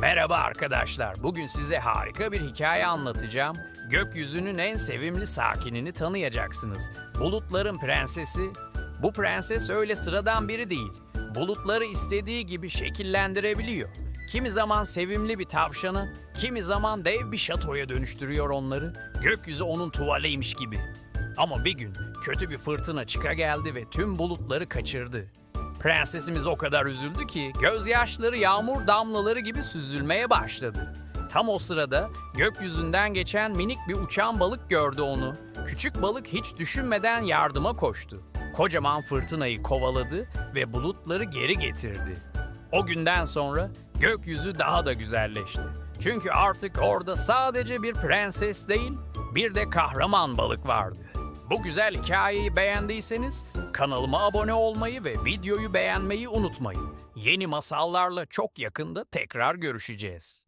Merhaba arkadaşlar. Bugün size harika bir hikaye anlatacağım. Gökyüzünün en sevimli sakinini tanıyacaksınız. Bulutların prensesi. Bu prenses öyle sıradan biri değil. Bulutları istediği gibi şekillendirebiliyor. Kimi zaman sevimli bir tavşanı, kimi zaman dev bir şatoya dönüştürüyor onları. Gökyüzü onun tuvaleymiş gibi. Ama bir gün kötü bir fırtına çıka geldi ve tüm bulutları kaçırdı. Prensesimiz o kadar üzüldü ki gözyaşları yağmur damlaları gibi süzülmeye başladı. Tam o sırada gökyüzünden geçen minik bir uçan balık gördü onu. Küçük balık hiç düşünmeden yardıma koştu. Kocaman fırtınayı kovaladı ve bulutları geri getirdi. O günden sonra gökyüzü daha da güzelleşti. Çünkü artık orada sadece bir prenses değil, bir de kahraman balık vardı. Bu güzel hikayeyi beğendiyseniz kanalıma abone olmayı ve videoyu beğenmeyi unutmayın. Yeni masallarla çok yakında tekrar görüşeceğiz.